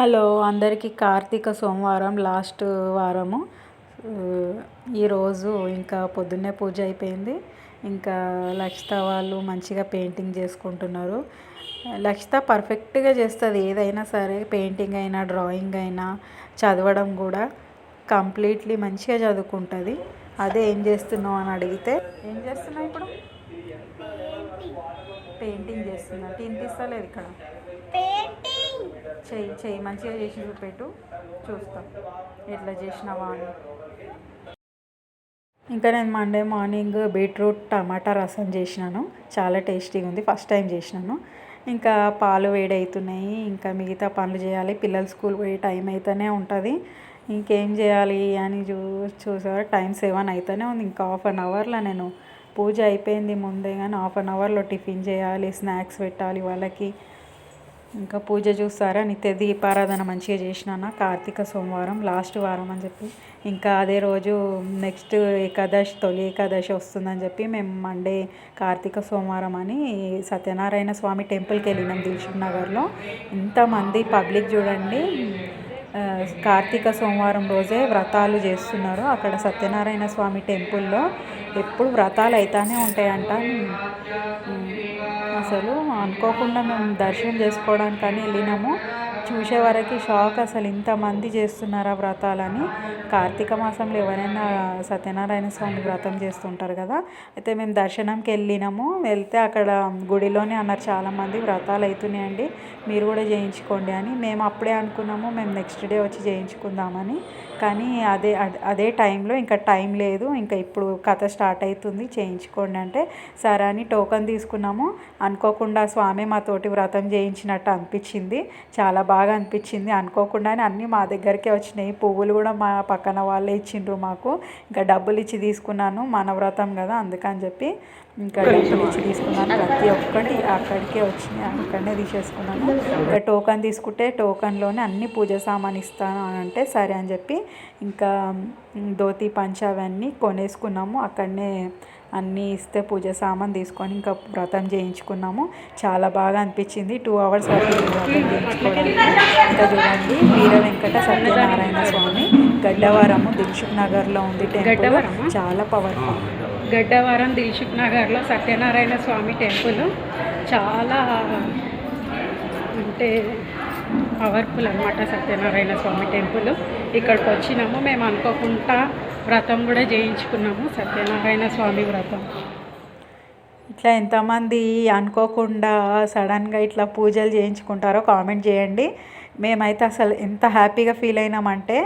Hello అందరికీ కార్తీక సోమవారం last వారము. ఈరోజు ఇంకా పొద్దున్నే పూజ అయిపోయింది. ఇంకా లక్షిత వాళ్ళు మంచిగా పెయింటింగ్ చేసుకుంటున్నారు. లక్షిత పర్ఫెక్ట్గా చేస్తుంది ఏదైనా సరే. పెయింటింగ్ అయినా డ్రాయింగ్ అయినా చదవడం కూడా కంప్లీట్లీ మంచిగా చదువుకుంటుంది. అదే ఏం చేస్తున్నావు అని అడిగితే ఏం చేస్తున్నావు ఇప్పుడు? పెయింటింగ్ చేస్తున్నా. తినిపిస్తలేదు ఇక్కడ. చెయ్యి చెయ్యి మంచిగా చేసి చూపెట్టు. చూస్తాం. ఎట్లా చేసినావా అని. ఇంకా నేను మండే మార్నింగ్ బీట్రూట్ టమాటా రసం చేసినాను. చాలా టేస్టీగా ఉంది. ఫస్ట్ టైం చేసినాను. ఇంకా పాలు వేడవుతున్నాయి ఇంకా మిగతా పనులు చేయాలి. పిల్లలు స్కూల్ పోయే టైం అయితేనే ఉంటుంది. ఇంకేం చేయాలి అని చూ చూసారు టైం సెవెన్ అయితేనే ఉంది. ఇంకా హాఫ్ అన్ అవర్లో నేను పూజ అయిపోయింది ముందే. కానీ హాఫ్ అన్ అవర్లో టిఫిన్ చేయాలి. స్నాక్స్ పెట్టాలి వాళ్ళకి. ఇంకా పూజ చూస్తారా? నిత్య దీపారాధన మంచిగా చేసినాను? కార్తీక సోమవారం లాస్ట్ వారం అని చెప్పి. ఇంకా అదే రోజు నెక్స్ట్ ఏకాదశి తొలి ఏకాదశి వస్తుందని చెప్పి మేము మండే కార్తీక సోమవారం అని సత్యనారాయణ స్వామి టెంపుల్కి వెళ్ళినాం దిల్షుక్ నగర్లో. ఇంతమంది పబ్లిక్ చూడండి. కార్తీక సోమవారం రోజే వ్రతాలు చేస్తున్నారు. అక్కడ సత్యనారాయణ స్వామి టెంపుల్లో ఎప్పుడు వ్రతాలు అవుతానే ఉంటాయంట. అసలు అనుకోకుండా మేము దర్శనం చేసుకోవడానికని వెళ్ళినాము. చూసే వరకు షాక్ అసలు ఇంతమంది చేస్తున్నారా వ్రతాలని. కార్తీక మాసంలో ఎవరైనా సత్యనారాయణ స్వామి వ్రతం చేస్తుంటారు కదా. అయితే మేము దర్శనంకి వెళ్ళినాము. వెళ్తే అక్కడ గుడిలోనే అన్నారు చాలామంది వ్రతాలు అవుతున్నాయండి. మీరు కూడా చేయించుకోండి అని. మేము అప్పుడే అనుకున్నాము మేము నెక్స్ట్ డే వచ్చి చేయించుకుందామని. కానీ అదే అదే టైంలో ఇంకా టైం లేదు. ఇంకా ఇప్పుడు కథ స్టార్ట్ అవుతుంది. చేయించుకోండి అంటే సరే అని టోకన్ తీసుకున్నాము. అనుకోకుండా స్వామి మాతోటి వ్రతం చేయించినట్టు అనిపించింది. చాలా బాగా అనిపించింది. అనుకోకుండానే అన్నీ మా దగ్గరికే వచ్చినాయి. పువ్వులు కూడా మా పక్కన వాళ్ళే ఇచ్చిండ్రు మాకు. ఇంకా డబ్బులు ఇచ్చి తీసుకున్నాను. మన వ్రతం కదా అందుకని చెప్పి ఇంకా డబ్బులు ఇచ్చి తీసుకున్నాను? ప్రతి ఒక్కటి అక్కడికే వచ్చినాయి. అక్కడనే తీసేసుకున్నాను. ఇంకా టోకన్ తీసుకుంటే టోకన్లోనే అన్ని పూజ సామాన్ ఇస్తాను అని అంటే సరే అని చెప్పి ఇంకా ధోతి పంచ అవన్నీ కొనేసుకున్నాము. అక్కడనే అన్నీ ఇస్తే పూజ సామాన్ తీసుకొని ఇంకా వ్రతం చేయించుకున్నాము. చాలా బాగా అనిపించింది. టూ అవర్స్ వరకు ఇంకా చూడండి వీర వెంకట సత్యనారాయణ స్వామి గడ్డవరము దిల్షుక్ నగర్లో ఉంది టెంపుల్. చాలా పవర్ఫుల్ గడ్డవరం దిల్షుక్ నగర్లో సత్యనారాయణ స్వామి టెంపుల్ చాలా అంటే పవర్ఫుల్ అనమాట సత్యనారాయణ స్వామి టెంపుల్. ఇక్కడికి వచ్చినాము మేము అనుకోకుండా వ్రతం కూడా చేయించుకున్నాము సత్యనారాయణ స్వామి వ్రతం. ఇట్లా ఎంతమంది అనుకోకుండా సడన్గా ఇట్లా పూజలు చేయించుకుంటారో కామెంట్ చేయండి. మేమైతే అసలు ఎంత హ్యాపీగా ఫీల్ అయినామంటే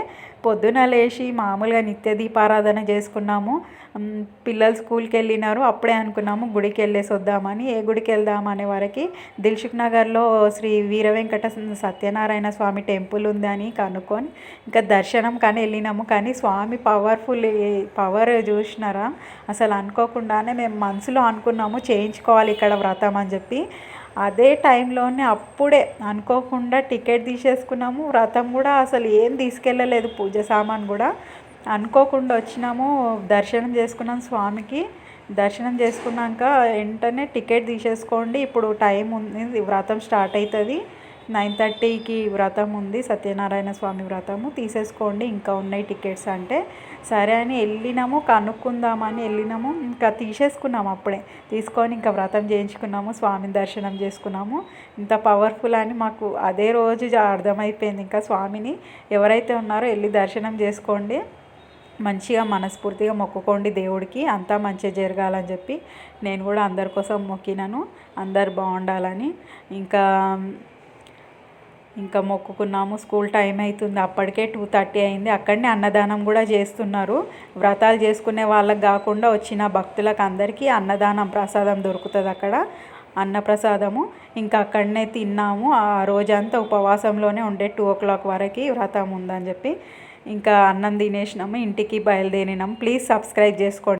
పొద్దున లేచి మామూలుగా నిత్య దీపారాధన చేసుకున్నాము. పిల్లలు స్కూల్కి వెళ్ళినారు అప్పుడే అనుకున్నాము గుడికి వెళ్ళేసి వద్దామని ఏ గుడికి వెళ్దాం అనే వరకు దిల్షుక్ నగర్లో శ్రీ వీర వెంకట సత్యనారాయణ స్వామి టెంపుల్ ఉందని కనుక్కొని ఇంకా దర్శనం కానీ వెళ్ళినాము. కానీ స్వామి పవర్ఫుల్ పవర్ చూసినారా? అసలు అనుకోకుండానే మేము మనసులో అనుకున్నాము చేయించుకోవాలి ఇక్కడ వ్రతం అని చెప్పి. అదే టైంలోనే అప్పుడే అనుకోకుండా టికెట్ తీసేసుకున్నాము. వ్రతం కూడా అసలు ఏం తీసుకెళ్ళలేదు పూజ సామాన్ కూడా. అనుకోకుండా వచ్చినాము దర్శనం చేసుకున్నాం స్వామికి. దర్శనం చేసుకున్నాక వెంటనే టికెట్ తీసేసుకోండి. ఇప్పుడు టైం ఉంది వ్రతం స్టార్ట్ అవుతుంది. నైన్ థర్టీకి వ్రతం ఉంది సత్యనారాయణ స్వామి వ్రతము. తీసేసుకోండి ఇంకా ఉన్నాయి టికెట్స్ అంటే. సరే అని వెళ్ళినాము కనుక్కుందామని వెళ్ళినాము. ఇంకా తీసేసుకున్నాము అప్పుడే. తీసుకొని ఇంకా వ్రతం చేయించుకున్నాము స్వామిని దర్శనం చేసుకున్నాము. ఇంత పవర్ఫుల్ అని మాకు అదే రోజు అర్థమైపోయింది ఇంకా స్వామిని. ఎవరైతే ఉన్నారో వెళ్ళి దర్శనం చేసుకోండి. మంచిగా మనస్ఫూర్తిగా మొక్కుకోండి దేవుడికి. అంతా మంచిగా జరగాలని చెప్పి నేను కూడా అందరి కోసం మొక్కినాను. అందరు బాగుండాలని. ఇంకా ఇంకా మొక్కుకున్నాము. స్కూల్ టైం అవుతుంది అప్పటికే టూ థర్టీ అయింది. అక్కడనే అన్నదానం కూడా చేస్తున్నారు. వ్రతాలు చేసుకునే వాళ్ళకి కాకుండా వచ్చిన భక్తులకు అందరికీ అన్నదానం ప్రసాదం దొరుకుతుంది అక్కడ. అన్నప్రసాదము ఇంకా అక్కడనే తిన్నాము. ఆ రోజంతా ఉపవాసంలోనే ఉండే టూ ఓ క్లాక్ వరకు వ్రతం ఉందని చెప్పి. ఇంకా అన్నం తినేసినాము. ఇంటికి బయలుదేరినాము. ప్లీజ్ సబ్స్క్రైబ్ చేసుకోండి.